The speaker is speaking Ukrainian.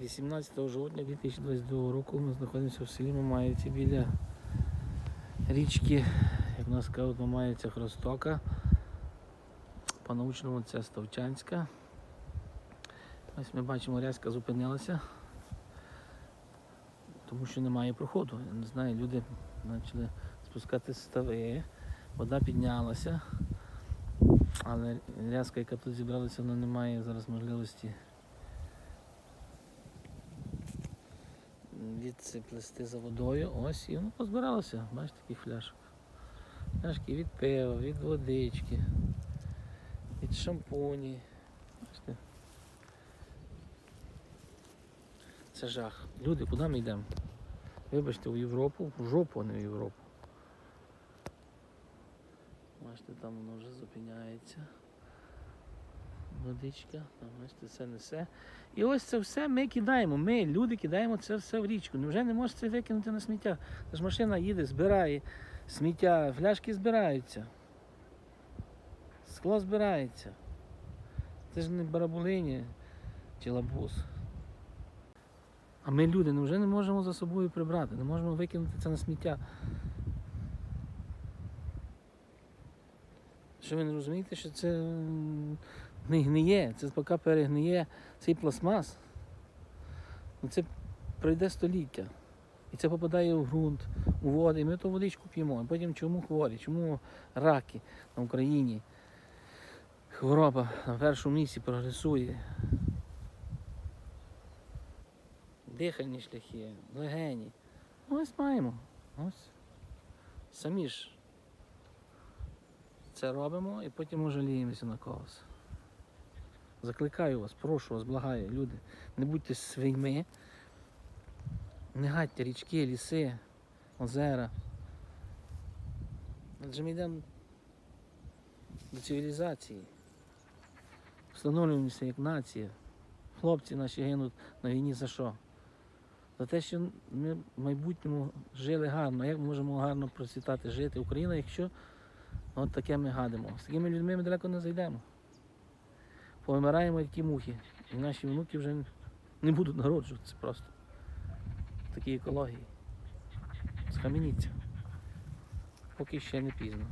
18 жовтня 2022 року ми знаходимося в селі Мамаївці біля річки, як у нас кажуть, Мамаївця Хростока. По-научному це Ставчанська. Ось ми бачимо, рязька зупинилася, тому що немає проходу. Я не знаю, люди почали спускати стави, вода піднялася, але рязка, яка тут зібралася, вона не має зараз можливості відси плести за водою. Ось і воно позбиралося. Бачите, таких фляжок. Фляжки від пива, від водички, від шампуні. Бачите? Це жах. Люди, куди ми йдемо? Вибачте, в Європу, в жопу, а не в Європу. Бачите, там воно вже зупиняється. Водичка, там, бачите, все несе. І ось це все ми кидаємо. Ми, люди, кидаємо це все в річку. Невже не можеш це викинути на сміття? Та ж машина їде, збирає сміття, фляшки збираються. Скло збирається. Це ж не барабулині чи лабус. А ми люди, невже не можемо за собою прибрати, не можемо викинути це на сміття. Що ви не розумієте, що це не гниє, це поки перегниє цей пластмас, ну це пройде століття. І це попадає в ґрунт, у воду, і ми ту водичку п'ємо. І потім чому хворі, чому раки на Україні? Хвороба на першому місці прогресує. Дихальні шляхи, легені. Ось маємо. Ось. Самі ж це робимо і потім жаліємося на когось. Закликаю вас, прошу вас, благаю, люди, не будьте свиньми, не гадьте річки, ліси, озера. Адже ми йдемо до цивілізації. Встановлюємося як нація. Хлопці наші гинуть на війні за що? За те, що ми в майбутньому жили гарно. Як ми можемо гарно процвітати, жити Україна, якщо от таке ми гадимо. З такими людьми ми далеко не зайдемо. Повимираємо як ті мухи. І наші внуки вже не будуть народжуватися просто. В такій екології. Схаменіться. Поки ще не пізно.